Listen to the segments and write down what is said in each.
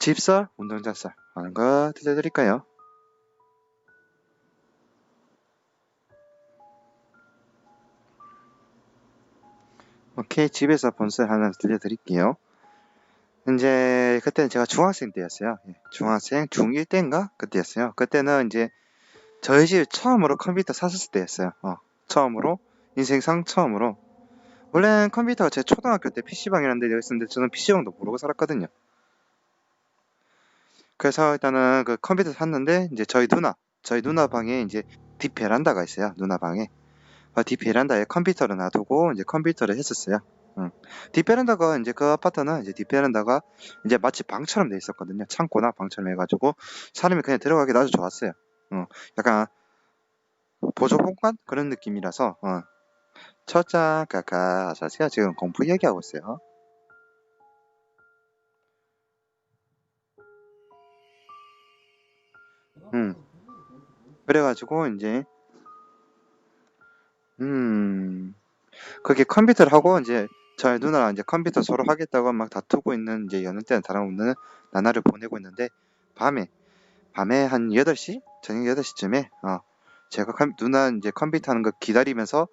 집설, 운동장설 하는 거 들려드릴까요? 오케이 집에서 본설 하나 들려드릴게요. 이제 그때는 제가 중학생 때였어요. 예, 중학생 중1 때인가 그때였어요. 그때는 이제 저희 집 처음으로 컴퓨터 샀을 때였어요. 어, 처음으로 인생상 처음으로 원래는 컴퓨터가 제 초등학교 때 PC방이라는 데가 있었는데 저는 PC방도 모르고 살았거든요. 그래서 일단은 그 컴퓨터 샀는데 이제 저희 누나 저희 누나 방에 이제 뒷 베란다가 있어요. 누나 방에 어, 뒷 베란다에 컴퓨터를 놔두고 이제 컴퓨터를 했었어요. 응. 뒷 베란다가 이제 그 아파트는 이제 뒷 베란다가 이제 마치 방처럼 돼 있었거든요. 창고나 방처럼 해가지고 사람이 그냥 들어가기 아주 좋았어요. 어, 약간 보조 공간 그런 느낌이라서 어. 첫장 까까 자세요 지금 공부 얘기하고 있어요. 음. 그래가지고 이제 음 그게 컴퓨터를 하고 이제 저희 누나랑 이제 컴퓨터 서로 하겠다고 막 다투고 있는 이제 여는 때는 다름없는 나날을 보내고 있는데 밤에 밤에 한 8시 저녁 8시쯤에 어 제가 컴, 누나 이제 컴퓨터 하는 거 기다리면서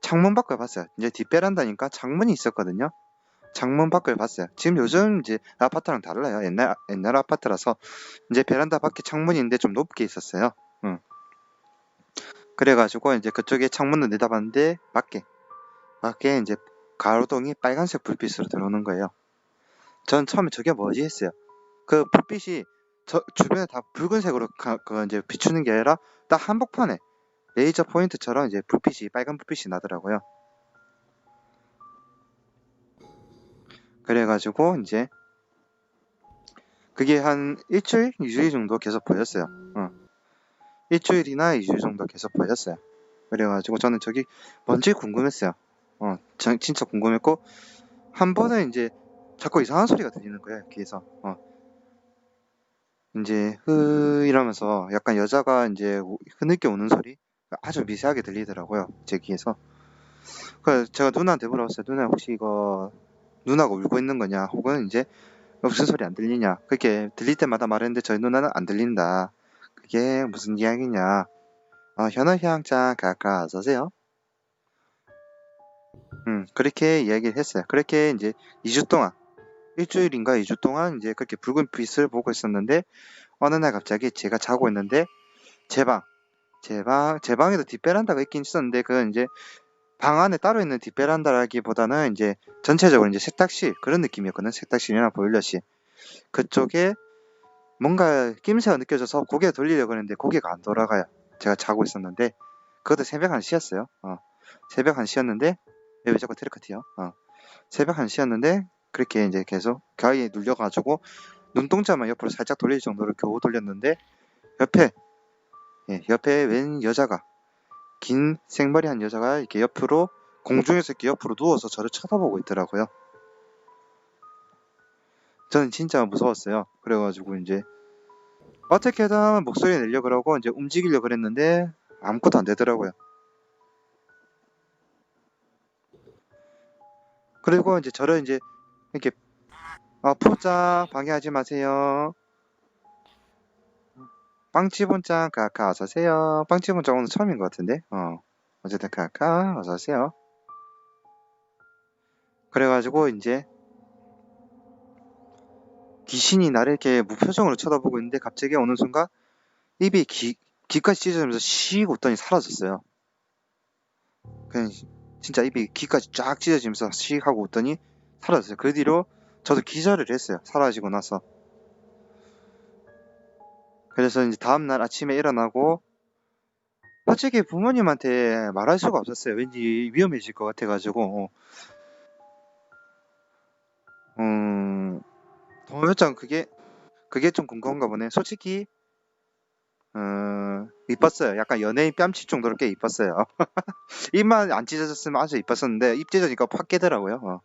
창문 밖을 봤어요. 이제 뒷베란다니까 창문이 있었거든요. 창문 밖을 봤어요. 지금 요즘 이제 아파트랑 달라요. 옛날 옛날 아파트라서 이제 베란다 밖에 창문이 있는데 좀 높게 있었어요. 응. 그래가지고 이제 그쪽에 창문을 내다봤는데 밖에 밖에 이제 가로등이 빨간색 불빛으로 들어오는 거예요. 전 처음에 저게 뭐지 했어요. 그 불빛이 저 주변에 다 붉은색으로 가, 그 이제 비추는 게 아니라 딱 한복판에 레이저 포인트처럼 이제 불빛이 빨간 불빛이 나더라고요. 그래가지고 이제 그게 한 일주일, 이주일 정도 계속 보였어요. 어. 일주일이나 이주일 정도 계속 보였어요. 그래가지고 저는 저기 뭔지 궁금했어요. 어, 저, 진짜 궁금했고 한 번은 이제 자꾸 이상한 소리가 들리는 거예요. 귀에서. 어. 이제 흐 이러면서 약간 여자가 이제 흐느껴 오는 소리 아주 미세하게 들리더라고요. 제 귀에서. 그 제가 누나한테 물어봤어요. 누나 혹시 이거 누나가 울고 있는 거냐? 혹은 이제 무슨 소리 안 들리냐? 그렇게 들릴 때마다 말했는데 저희 누나는 안 들린다. 그게 무슨 이야기냐? 어, 현어 향장 가까 어서세요. 음, 그렇게 이야기를 했어요. 그렇게 이제 2주 동안, 일주일인가 2주 동안 이제 그렇게 붉은 빛을 보고 있었는데, 어느 날 갑자기 제가 자고 있는데, 제 방, 제 방, 제 방에도 뒷베란다가 있긴 있었는데, 그건 이제 방 안에 따로 있는 뒷베란다라기보다는 이제 전체적으로 이제 세탁실, 그런 느낌이었거든. 세탁실이나 보일러실. 그쪽에 뭔가 낌새가 느껴져서 고개 돌리려고 했는데 고개가 안 돌아가요. 제가 자고 있었는데, 그것도 새벽 1시였어요. 어. 새벽 1시였는데, 왜 자꾸 테레카티요? 어. 새벽 1시였는데 그렇게 이제 계속 가위에 눌려가지고 눈동자만 옆으로 살짝 돌릴 정도로 겨우 돌렸는데 옆에 예, 옆에 웬 여자가 긴 생머리 한 여자가 이렇게 옆으로 공중에서 이렇게 옆으로 누워서 저를 쳐다보고 있더라고요. 저는 진짜 무서웠어요. 그래가지고 이제 어떻게든 목소리 내려 그러고 이제 움직이려 그랬는데 아무것도 안 되더라고요. 그리고 이제 저를 이제 이렇게 어, 포자 방해하지 마세요. 빵치본짱 카카 어서오세요. 빵치본짱 오늘 처음인 것 같은데 어 어쨌든 카카 어서오세요. 그래가지고 이제 귀신이 나를 이렇게 무표정으로 쳐다보고 있는데 갑자기 어느 순간 입이 귀, 귀까지 찢어지면서 씩 웃더니 사라졌어요. 그냥 진짜 입이 귀까지 쫙 찢어지면서 씩 하고 웃더니 사라졌어요. 그 뒤로 저도 기절을 했어요. 사라지고 나서. 그래서 이제 다음날 아침에 일어나고 솔직히 부모님한테 말할 수가 없었어요. 왠지 위험해질 것 같아가지고. 음, 동호회장 그게 그게 좀 궁금한가 보네. 솔직히 어, 이뻤어요. 약간 연예인 뺨치 정도로 꽤 이뻤어요. 입만 안 찢어졌으면 아주 이뻤었는데 입 찢어지니까 확 깨더라고요. 어.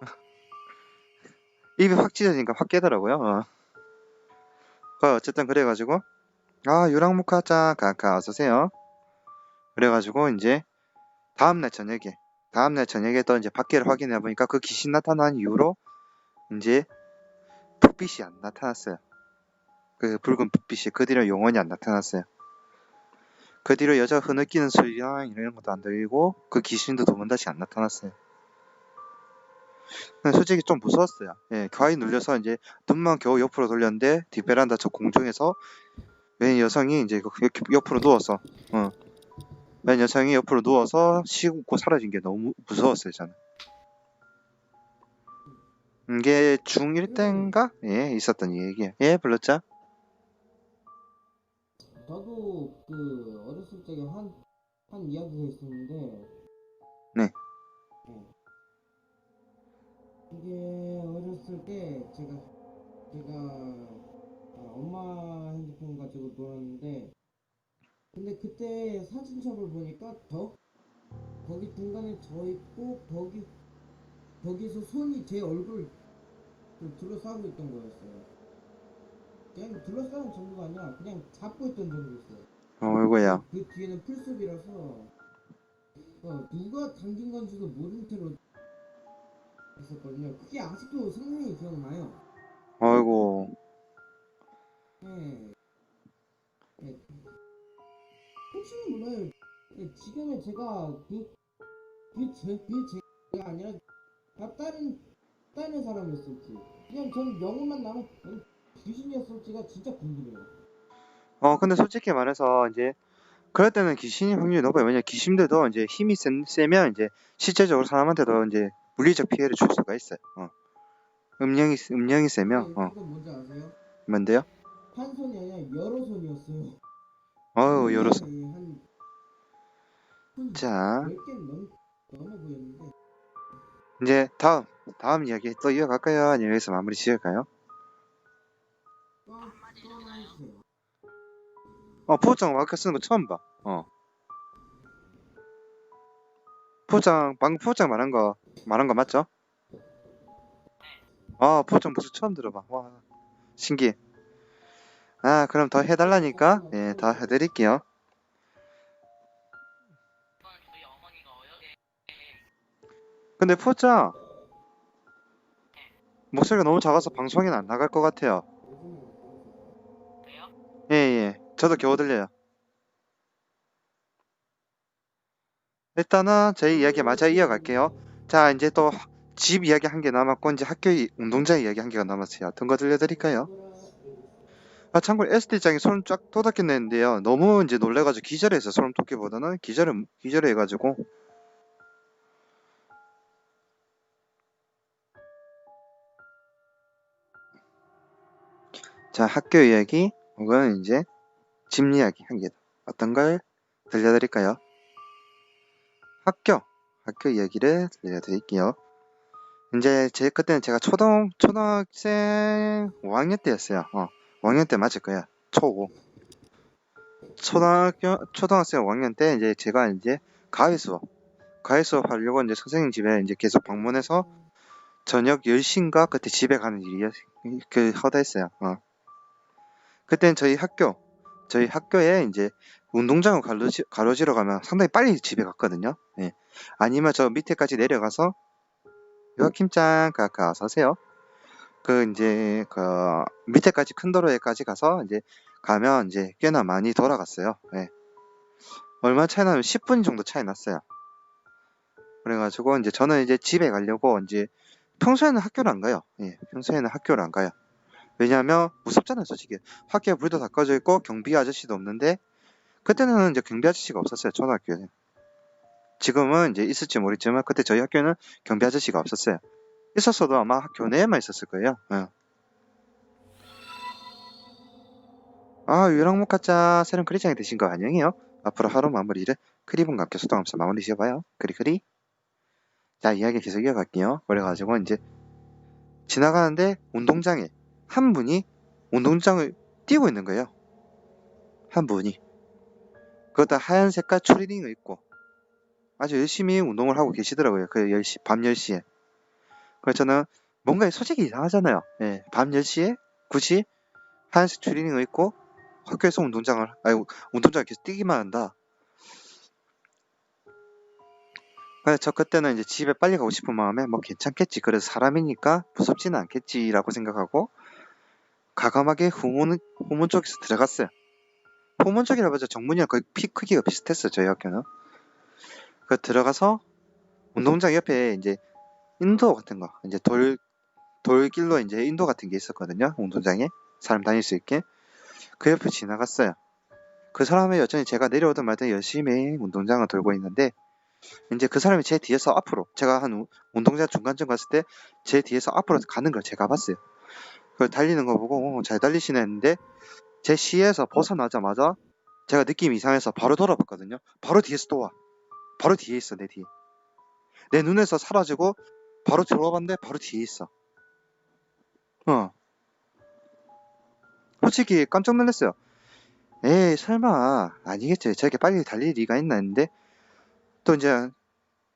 입이 확 찢어지니까 확 깨더라고요. 어. 어, 어쨌든 그래가지고 아 유랑무카짱 가까 어서오세요. 그래가지고 이제 다음날 저녁에 다음날 저녁에 또 이제 밖에를 확인해 보니까 그 귀신 나타난 이후로 이제 불빛이 안 나타났어요. 그 붉은 불빛이 그 뒤로 영원히 안 나타났어요. 그 뒤로 여자 흐느끼는 소리랑 이런 것도 안 들리고 그 귀신도 두번 다시 안 나타났어요. 근데 솔직히 좀 무서웠어요. 예, 과히 눌려서 이제 눈만 겨우 옆으로 돌렸는데 뒷베란다 저 공중에서 맨 여성이 이제 그 이렇게 옆으로 누워서 어. 맨 여성이 옆으로 누워서 쉬고 사라진 게 너무 무서웠어요 저는. 이게 중1 때인가? 예, 있었던 얘기예요. 예, 불렀죠? 저도 그 어렸을 적에 한, 한 이야기가 있었는데 네. 네. 이게 어렸을 때 제가 제가 아, 엄마 핸드폰 가지고 놀았는데 근데 그때 사진첩을 보니까 벽 거기 중간에 저 있고 벽이 벽에서 손이 제 얼굴을 둘러싸고 있던 거였어요. 그냥 둘러싸는 정도가 아니라 그냥 잡고 있던 정도였어요. 어이구야. 그 뒤에는 풀숲이라서 어, 누가 당긴 건지도 모른 채로 있었거든요. 그게 아직도 생생히 기억나요. 어이구. 네. 네. 혹시나 몰라요. 네, 지금의 제가 그, 그, 제, 그 제가 아니라 다 다른 다른 사람이었을지 그냥 저는 영혼만 남은 귀신이었을지가 진짜 궁금해요. 어, 근데 솔직히 말해서 이제 그럴 때는 귀신이 확률이 높아요. 왜냐 귀신들도 이제 힘이 센, 세면 이제 실제적으로 사람한테도 이제 물리적 피해를 줄 수가 있어요. 어. 음령이 음령이 세면 네, 어. 그거 뭔지 아세요? 뭔데요? 한 손이 아니라 여러 손이었어요. 어우 여러 서 네, 한손자 10개 넘, 넘어 보였는데 이제 다음 다음 이야기 또 이어갈까요? 아니면 여기서 마무리 지을까요? 어 포장 마크 쓰는 거 처음 봐. 어. 포장 방금 포장 말한 거 말한 거 맞죠? 아 포장 무슨 처음 들어봐. 와 신기해. 아 그럼 더 해달라니까 예더 해드릴게요. 근데 포장 목소리가 너무 작아서 방송에는 안 나갈 것 같아요. 예, 예. 저도 겨우 들려요. 일단은 저희 이야기 마저 이어갈게요. 자, 이제 또 집 이야기 한 개 남았고, 이제 학교 이- 운동장 이야기 한 개가 남았어요. 어떤 거 들려드릴까요? 아, 참고로 SD장이 소름 쫙 돋았겠는데요. 너무 이제 놀래가지고 기절해서 소름 돋기보다는 기절을, 기절해가지고. 자, 학교 이야기, 혹은 이제 집 이야기 한 개. 어떤 걸 들려드릴까요? 학교, 학교 이야기를 들려드릴게요. 이제 제 그때는 제가 초등 초등학생 5학년 때였어요. 어, 5학년 때 맞을 거야. 초5. 초등학교 초등학생 5학년 때 이제 제가 이제 가위 수업 가위 수업 하려고 이제 선생님 집에 이제 계속 방문해서 저녁 10시인가 그때 집에 가는 일이 그 허다했어요. 어. 그때는 저희 학교 저희 학교에 이제 운동장을 가로지, 가로지러 가면 상당히 빨리 집에 갔거든요. 예. 아니면 저 밑에까지 내려가서 요kim짱 가까 서세요. 그 이제 그 밑에까지 큰 도로에까지 가서 이제 가면 이제 꽤나 많이 돌아갔어요. 예. 얼마 차이 나면 10분 정도 차이 났어요. 그래가지고 이제 저는 이제 집에 가려고 이제 평소에는 학교를 안 가요. 예, 평소에는 학교를 안 가요. 왜냐하면 무섭잖아요, 솔직히. 학교에 불도 다 꺼져 있고 경비 아저씨도 없는데 그때는 이제 경비 아저씨가 없었어요, 초등학교에. 지금은 이제 있을지 모르겠지만 그때 저희 학교는 경비 아저씨가 없었어요. 있었어도 아마 학교 내에만 있었을 거예요. 예. 아, 유랑목 가짜 새로운 크리장이 되신 거 안녕해요. 앞으로 하루 마무리를 크리분과 함께 소통하면서 마무리 지어봐요. 크리크리. 자, 이야기 계속 이어갈게요. 그래가지고 이제 지나가는데 운동장에 한 분이 운동장을 뛰고 있는 거예요. 한 분이. 그것도 하얀 색깔 추리닝을 입고 아주 열심히 운동을 하고 계시더라고요. 그 10시, 밤 10시에. 그래서 저는 뭔가 솔직히 이상하잖아요. 예, 밤 10시에 굳이 하얀색 추리닝을 입고 학교에서 운동장을, 아니, 운동장을 계속 뛰기만 한다. 그래서 저 그때는 이제 집에 빨리 가고 싶은 마음에 뭐 괜찮겠지. 그래서 사람이니까 무섭지는 않겠지라고 생각하고 가감하게 후문 후문 쪽에서 들어갔어요. 후문 쪽이라 보자 정문이랑 거의 피 크기가 비슷했어요. 저희 학교는. 그 들어가서 운동장 옆에 이제 인도 같은 거 이제 돌 돌길로 이제 인도 같은 게 있었거든요. 운동장에 사람 다닐 수 있게 그 옆에 지나갔어요. 그 사람은 여전히 제가 내려오든 말든 열심히 운동장을 돌고 있는데 이제 그 사람이 제 뒤에서 앞으로 제가 한 우- 운동장 중간쯤 갔을 때 제 뒤에서 앞으로 가는 걸 제가 봤어요. 그걸 달리는 거 보고 어, 잘 달리시네 했는데 제 시에서 벗어나자마자 제가 느낌이 이상해서 바로 돌아봤거든요. 바로 뒤에서 또 와. 바로 뒤에 있어 내 뒤에. 내 눈에서 사라지고 바로 들어봤는데 바로 뒤에 있어. 어. 솔직히 깜짝 놀랐어요. 에이 설마 아니겠지. 저렇게 빨리 달릴 리가 있나 했는데 또 이제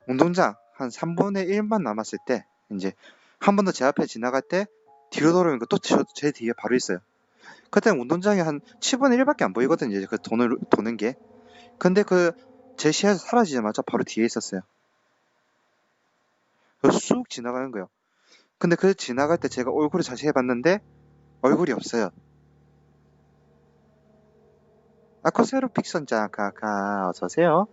운동장 한 3분의 1만 남았을 때 이제 한 번 더 제 앞에 지나갈 때 뒤로 돌아오니까 또 제 뒤에 바로 있어요. 그때 운동장이 한 7분의 1밖에 안 보이거든요. 이제 그 돈을 도는 게. 근데 그 제 시야에서 사라지자마자 바로 뒤에 있었어요. 쑥 지나가는 거예요. 근데 그 지나갈 때 제가 얼굴을 자세히 봤는데 얼굴이 없어요. 아코세로 픽선자 가가 어서 오세요.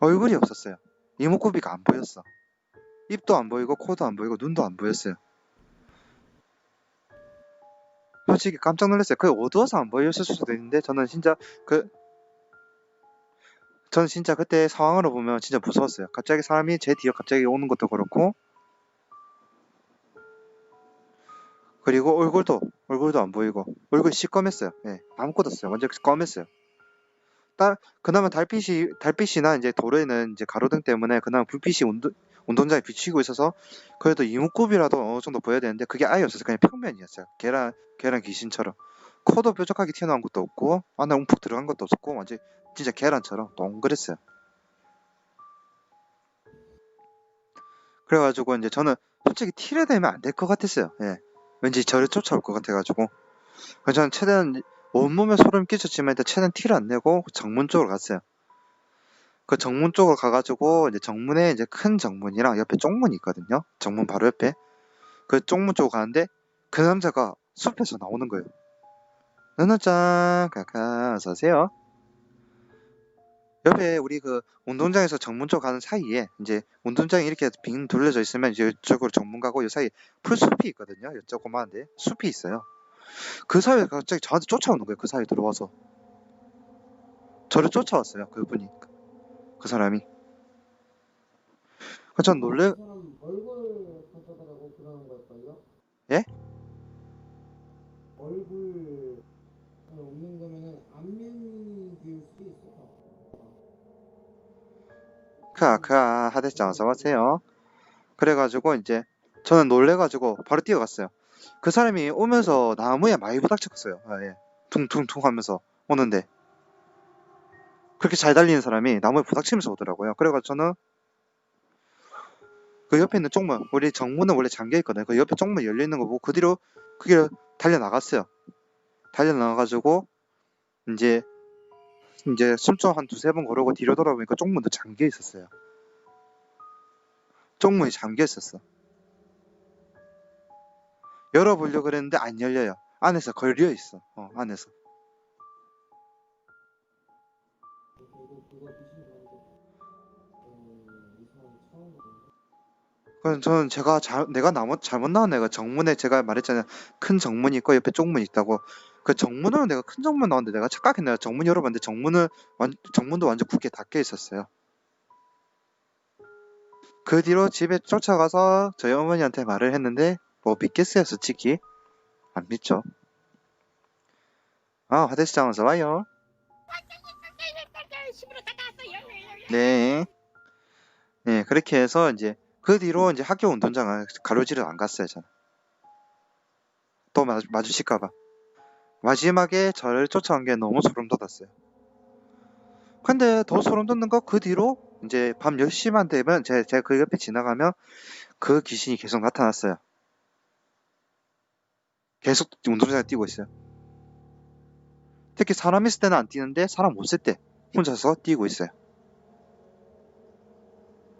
얼굴이 없었어요. 이목구비가 안 보였어. 입도 안 보이고 코도 안 보이고 눈도 안 보였어요. 솔직히 깜짝 놀랐어요. 그 어두워서 안 보였을 수도 있는데 저는 진짜 그 저는 진짜 그때 상황으로 보면 진짜 무서웠어요. 갑자기 사람이 제 뒤에 갑자기 오는 것도 그렇고 그리고 얼굴도 얼굴도 안 보이고 얼굴이 시꺼맸어요. 예, 없어요. 완전 검했어요. 딱 그나마 달빛이 달빛이나 이제 도로에는 이제 가로등 때문에 그나마 불빛이 운동 운동장에 비치고 있어서 그래도 이목구비라도 어느 정도 보여야 되는데 그게 아예 없어서 그냥 평면이었어요. 계란 계란 귀신처럼 코도 뾰족하게 튀어나온 것도 없고 안에 움푹 들어간 것도 없었고 완전 진짜 계란처럼 동그랬어요. 그래가지고 이제 저는 솔직히 티를 대면 안 될 것 같았어요. 예. 왠지 저를 쫓아올 것 같아가지고 그래서 저는 최대한 온몸에 소름 끼쳤지만 일단 최대한 티를 안 내고 정문 쪽으로 갔어요. 그 정문 쪽으로 가가지고 이제 정문에 이제 큰 정문이랑 옆에 쪽문이 있거든요. 정문 바로 옆에 그 쪽문 쪽으로 가는데 그 남자가 숲에서 나오는 거예요. 누누짱 카카 어서오세요. 옆에 우리 그 운동장에서 정문 쪽 가는 사이에 이제 운동장이 이렇게 빙 둘러져 있으면 이제 이쪽으로 정문 가고 이 사이 풀숲이 있거든요. 이쪽 고만한데 숲이 있어요. 그 사이에 갑자기 저한테 쫓아오는 거예요. 그 사이에 들어와서 저를 쫓아왔어요. 그분이 그 사람이. 그전 놀래 그? 예? 얼굴 없는 거면은 안면기일 수도 있어. 크아 크아 하대장 어서 오세요. 그래가지고 이제 저는 놀래가지고 바로 뛰어갔어요. 그 사람이 오면서 나무에 많이 부닥쳤어요. 아, 예. 퉁퉁퉁 하면서 오는데 그렇게 잘 달리는 사람이 나무에 부닥치면서 오더라고요. 그래가지고 저는 그 옆에 있는 쪽문, 우리 정문은 원래 잠겨 있거든요. 그 옆에 쪽문 열려 있는 거 보고 그 뒤로 그 길을 달려 나갔어요. 달려 나가가지고 이제 이제 숨좀 한 두세 번 걸어고 뒤로 돌아보니까 쪽문도 잠겨 있었어요. 쪽문이 잠겨 있었어. 열어보려고 그랬는데 안 열려요. 안에서 걸려 있어. 어, 안에서. 그래서 저는 제가 잘, 내가 나무, 잘못 나왔네. 그 정문에 제가 말했잖아요. 큰 정문이 있고 옆에 쪽문이 있다고. 그 정문으로 내가 큰 정문 나왔는데 내가 착각했네요. 정문 열어봤는데 정문은 완, 정문도 완전 굳게 닫혀 있었어요. 그 뒤로 집에 쫓아가서 저희 어머니한테 말을 했는데 뭐 믿겠어요, 솔직히. 안 믿죠. 아, 화대시장 어서 와요. 네. 네, 그렇게 해서 이제 그 뒤로 이제 학교 운동장을 가로지를 안 갔어요, 저는. 또 마, 마주칠까봐. 마지막에 저를 쫓아온 게 너무 소름 돋았어요. 근데 더 소름 돋는 거 그 뒤로 이제 밤 10시만 되면 제, 제가 그 옆에 지나가면 그 귀신이 계속 나타났어요. 계속 운동장에 뛰고 있어요. 특히 사람 있을 때는 안 뛰는데 사람 없을 때 혼자서 뛰고 있어요.